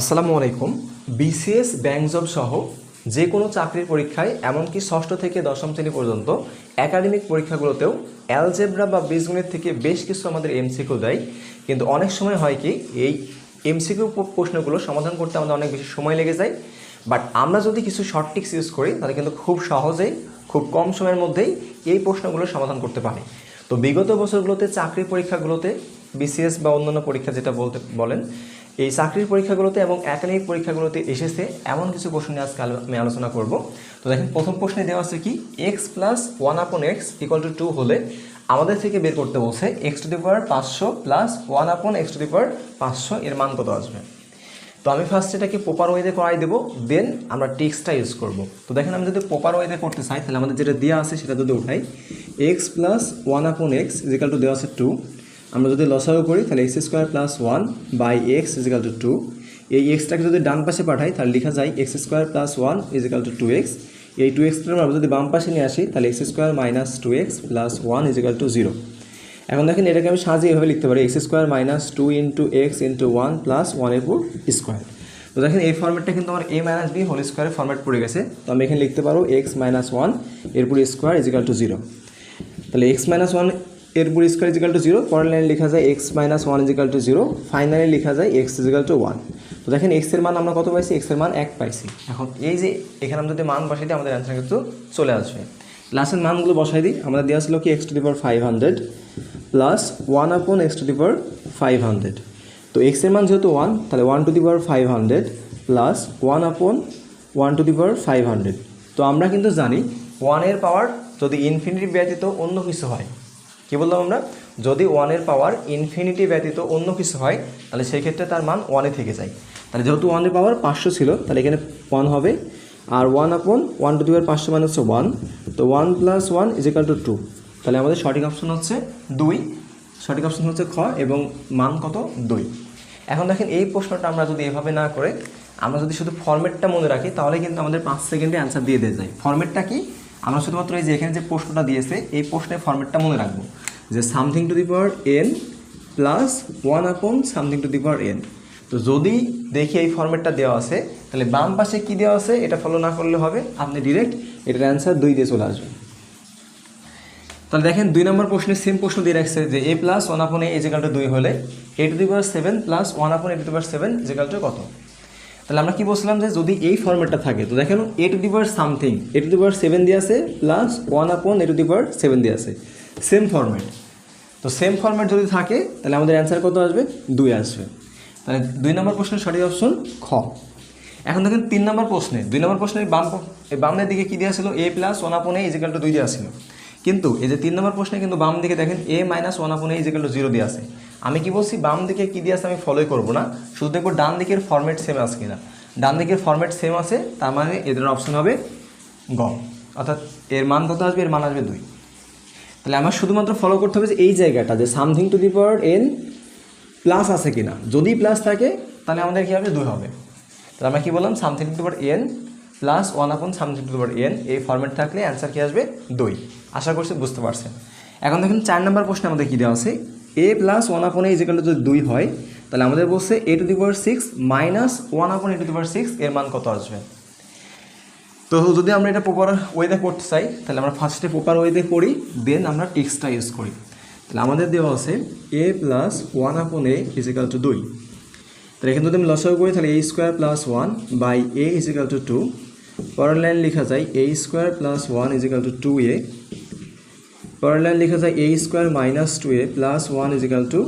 আসসালামু আলাইকুম। BCS bank job সহ যে কোনো চাকরির পরীক্ষায়, এমনকি ষষ্ঠ থেকে দশম শ্রেণি পর্যন্ত একাডেমিক পরীক্ষাগুলোতেও অ্যালজেব্রা বা বীজগণিত থেকে বেশ কিছু আমাদের এমসিকিউ দেয়। কিন্তু অনেক সময় হয় কি, এই এমসিকিউ প্রশ্নগুলো সমাধান করতে আমাদের অনেক বেশি সময় লেগে যায়। বাট আমরা যদি কিছু শর্ট টিক্স ইউজ করি, তাহলে কিন্তু খুব সহজেই, খুব কম সময়ের মধ্যেই এই প্রশ্নগুলো সমাধান করতে পারি। তো বিগত বছরগুলোতে চাকরি পরীক্ষাগুলোতে বিসিএস বা অন্যান্য পরীক্ষা যেটা বলতে বলেন এই চাকরির পরীক্ষাগুলোতে এবং একাডেমিক পরীক্ষাগুলোতে এসেছে এমন কিছু প্রশ্ন নিয়ে আজকে আমি আলোচনা করব। তো দেখেন, প্রথম প্রশ্নে দেওয়া আছে কি x plus one upon x equal to two হলে আমাদের থেকে বের করতে বলছে এক্স টু দি পাওয়ার পাঁচশো plus one upon x to the power পাঁচশো, এর মান কত আসবে? তো আমি ফার্স্ট এটাকে প্রপার ওয়েতে করাই দেবো দেন আমরা টিক্সটা ইউজ করব। তো দেখেন, আমি যদি প্রপার ওয়েতে করতে চাই, তাহলে আমাদের যেটা দেওয়া আছে সেটা যদি উঠাই x plus one upon x equal to দেওয়া আছে টু আমরা যদি লসাগু করি, তাহলে x square plus one by x equal to two এই এক্সটাকে যদি ডান পাশে পাঠাই, তাহলে লেখা যায় x square plus one equal to two x এই টু এক্সটার আমরা যদি বাম পাশে নিয়ে আসি, তাহলে x square minus two x plus one equal to zero এখন দেখেন এটাকে আমি সাজিয়ে এভাবে লিখতে পারি x square minus two into x into one plus ওয়ানের উপর স্কোয়ার তো দেখেন এই ফর্মেটটা কিন্তু আমার এ মাইনাস বি হোল স্কোয়ারের ফর্মেট পড়ে গেছে। তো আমি এখানে লিখতে পারব এক্স মাইনাস ওয়ান এরপর স্কোয়ার ইজিক্যাল টু জিরো তাহলে এক্স মাইনাস ওয়ান এরপর স্কোয়ার ইজিক্যাল টু জিরো পরের লাইনে লেখা যায় x minus one equal to zero finally লেখা যায় এক্স ইজিক্যাল টু ওয়ান তো দেখেন এক্সের মান আমরা কত পাইছি? এক্সের মান এক পাইছি। এখন এই যে এখানে আমরা যদি মান বসাই দিই, আমাদের অ্যান্সার কিন্তু চলে আসবে। লাস্টের মানগুলো বসাই দিই। আমাদের দেওয়া ছিল কি? X to the five hundred plus one upon x to the five hundred তো এক্সের মান যেহেতু ওয়ান তাহলে one to the power five hundred plus one upon one to the five hundred তো আমরা কিন্তু জানি ওয়ানের পাওয়ার যদি ইনফিনিটি ব্যতীত অন্য কিছু হয় কী বললাম আমরা? যদি ওয়ানের পাওয়ার ইনফিনিটি ব্যতীত অন্য কিছু হয়, তাহলে সেই ক্ষেত্রে তার মান ওয়ানে থেকে যায়। তাহলে যেহেতু ওয়ানের পাওয়ার পাঁচশো ছিল, তাহলে এখানে ওয়ান হবে। আর one upon one to the পাঁচশো মানে হচ্ছে ওয়ান তো one plus one is equal to two তাহলে আমাদের সঠিক অপশন হচ্ছে দুই। সঠিক অপশন হচ্ছে খ এবং মান কত? দুই। এখন দেখেন, এই প্রশ্নটা আমরা যদি এভাবে না করে, আমরা যদি শুধু ফর্মেটটা মনে রাখি, তাহলে কিন্তু আমাদের পাঁচ সেকেন্ডে অ্যান্সার দিয়ে দিয়ে যায়। ফর্মেটটা কি? আমরা শুধুমাত্র এই যে এখানে যে প্রশ্নটা দিয়েছে, এই প্রশ্নের ফর্মেটটা মনে রাখব। যে something to the power n plus one upon something to the power n তো যদি দেখি এই ফর্মেটটা দেওয়া আছে, তাহলে বাম পাশে কী দেওয়া আছে, এটা ফলো না করলে হবে, আপনি ডিরেক্ট এটার অ্যান্সার দুই দিয়ে চলে আসবেন। তাহলে দেখেন দুই নম্বর প্রশ্নে সেম প্রশ্ন দিয়ে রাখছে যে এ প্লাস ওয়ান আপন এ ইজিকালটা দুই হলে a to the power seven plus one upon a to the power seven ইজিকালটা কত? তাহলে আমরা কি বলছিলাম যে যদি এই ফর্মেটটা থাকে, তো দেখেন a to the power something a to the power seven দিয়ে আছে plus one upon A to the power seven দিয়ে আছে। সেম ফর্মেট তো সেম ফর্মেট যদি থাকে, তাহলে আমাদের অ্যান্সার কত আসবে? দুই আসবে। তাহলে দুই নম্বর প্রশ্নের সঠিক অপশন খ। এখন দেখেন তিন নম্বর প্রশ্নে, দুই নম্বর প্রশ্নে বাম এই বামের দিকে কী দেওয়া ছিল? এ প্লাস ওয়ান আপন এ ইজিক্যাল টু দুই দেওয়া ছিল। কিন্তু এই যে তিন নম্বর প্রশ্নে কিন্তু বাম দিকে দেখেন এ minus one upon A equal to zero দিয়ে আছে। আমি কি বলছি, বাম দিকে কী দিয়ে আছে আমি ফলোই করব না। শুধু দেখব ডান দিকের ফর্মেট সেম আছে কিনা। ডান দিকের ফর্মেট সেম আছে, তার মানে এদের অপশন হবে গ। অর্থাৎ এর মান কত আসবে? এর মান আসবে দুই। তাহলে আমার শুধুমাত্র ফলো করতে হবে যে এই জায়গাটা, যে something to the power n plus আছে কিনা। যদি প্লাস থাকে, তাহলে আমাদের কী হবে? দুই হবে। তাহলে আমরা কী বললাম? Something to the power n plus one upon something to the power n এই ফর্মেট থাকলে অ্যান্সার কী আসবে? দুই। আশা করছি বুঝতে পারছেন। এখন দেখুন, চার নম্বর প্রশ্নে আমাদের কী দেওয়া আছে? এ প্লাস ওয়ান আপন এ ইজিক্যাল যদি দুই হয়, তাহলে আমাদের বলছে a to the power six minus one upon a to the power six এর মান কত আসবে? তো যদি আমরা এটা প্রপার ওয়েতে করতে চাই, তাহলে আমরা ফার্স্টে প্রপার ওয়েতে করি দেন আমরা টিক্সটা ইউজ করি। তাহলে আমাদের দেওয়া আছে এ প্লাস ওয়ান আপন এ ইজিক্যাল টু দুই। তাহলে এখানে যদি আমি লসাগু করি, তাহলে a square plus one by a equal to two পরের লাইন লেখা যায় a square plus one equal to two a পরের লাইন লেখা যায় a square minus two a plus one equal to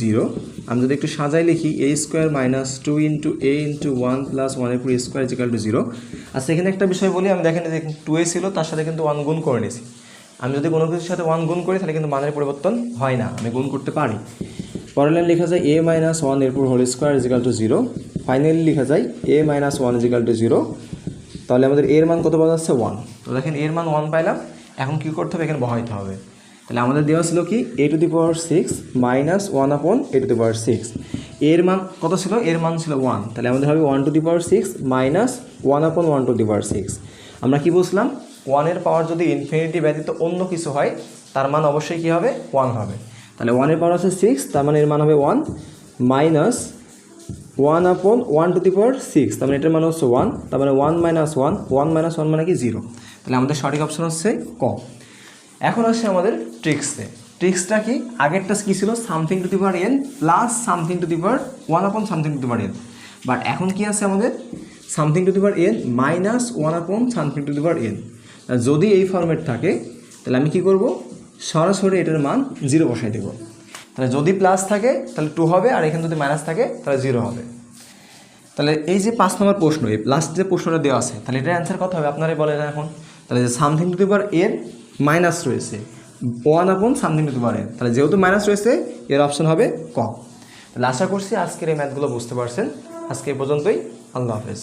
zero আমি যদি একটু সাজাই লিখি a square minus two into a into one plus ওয়ানের পুরো স্কোয়ার ইজিক্যাল টু জিরো আর সেখানে একটা বিষয় বলি, আমি দেখেন যে টু এ ছিল, তার সাথে কিন্তু ওয়ান গুণ করে নিয়েছি। আমি যদি কোনো কিছুর সাথে ওয়ান গুণ করি, তাহলে কিন্তু মানের পরিবর্তন হয় না। আমি গুণ করতে পারি। পরের লাইন লেখা যায় এ মাইনাস ওয়ান এরপর whole square equal to zero finally লেখা যায় a minus one equal to zero তাহলে আমাদের এর মান কত পাওয়া যাচ্ছে? ওয়ান তো দেখেন এর মান ওয়ান পাইলাম। এখন কী করতে হবে? এখানে বহাইতে হবে। তাহলে আমাদের দেওয়া ছিল কি? A to the power six minus one upon a to the power six এর মান কত ছিল? এর মান ছিল ওয়ান তাহলে আমাদের হবে one to the power six minus one upon one to the power six আমরা কি বুঝলাম? ওয়ানের পাওয়ার যদি ইনফিনিটি ব্যতীত অন্য কিছু হয়, তার মান অবশ্যই কী হবে? ওয়ান হবে। তাহলে ওয়ানের পাওয়ার আছে সিক্স তার মানে এর মান হবে one minus one upon one to the power six তার মানে এটার মানে হচ্ছে ওয়ান তার মানে one minus one one minus one মানে কি জিরো তাহলে আমাদের সঠিক অপশন হচ্ছে ক। এখন আসছে আমাদের ট্রিক্সে ট্রিক্সটা কি? আগেরটা কী ছিল? Something to the power n plus something to the power one upon something to the power n but এখন কি আছে আমাদের? Something to the power n minus one upon something to the power n যদি এই format থাকে, তাহলে আমি কি করব? সরাসরি এটার মান জিরো বসাই দেবো। তাহলে যদি প্লাস থাকে, তাহলে টু হবে, আর এখানে যদি মাইনাস থাকে, তাহলে জিরো হবে। তাহলে এই যে পাঁচ নম্বর প্রশ্ন, এই লাস্ট যে প্রশ্নটা দেওয়া আছে, তাহলে এটার অ্যান্সার কত হবে? আপনারাই বলেন এখন। তাহলে যে সামথিং টু দি এর মাইনাস রয়েছে one upon something to the N তাহলে যেহেতু মাইনাস রয়েছে, এর অপশন হবে ক। তাহলে আশা করছি আজকের এই ম্যাথগুলো বুঝতে পারছেন। আজকে এই পর্যন্তই। আল্লাহ হাফেজ।